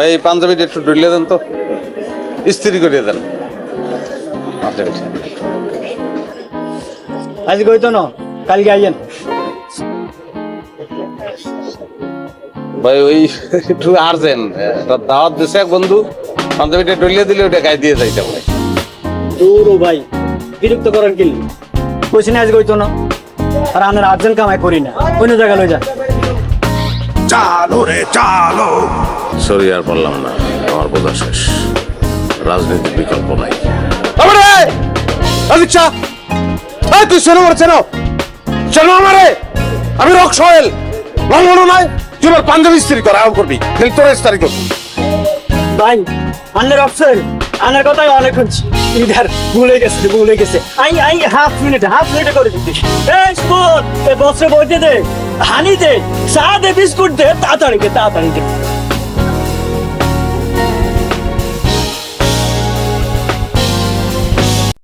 ভাই এই পাঞ্জাবিটা একটু ডুলে দেন তো। ইস্ত্রি করিয়ে দেন। আচ্ছা, আচ্ছা। আজ কইতো না? কালকে আইয়েন। ভাই ওই একটু আর্জেন্ট। একটা দাওয়াত দিছে এক বন্ধু। পাঞ্জাবিটা ডুলিয়ে দিলে ওটা গায়ে দিয়ে যাইতে ভাই দূর ও ভাই বিরক্ত করেন কি কইছি না আজ কইতো না? আর আমরা আর্জেন্ট কামাই করি না। অন্য জায়গা লই যা চালো রে চালো। সরি আর পারলাম না। আমার বোঝা শেষ। রাজনীতির বিকল্প নাই। আমারে আদিচ্ছা এই তুই শোনো মারছে না শোনো আমারে আমি রক সোহেল। লঙ্গন নাই তুই আমার পাঞ্জাবি স্ত্রী কর আরাম করবি। কিন্তু তোর ইস্তারি করবি ভাই আন্নের অফিসার আন্নের কথা অনেক শুনছি ইধার ভুলে গেছে ভুলে গেছে। I I half minute half minute করে দিচ্ছি। এই স্পোর্ট বসে বইতে দে, হানি দে, চা দে, বিস্কুট দে, তাড়াতাড়ি দে তাড়াতাড়ি দে।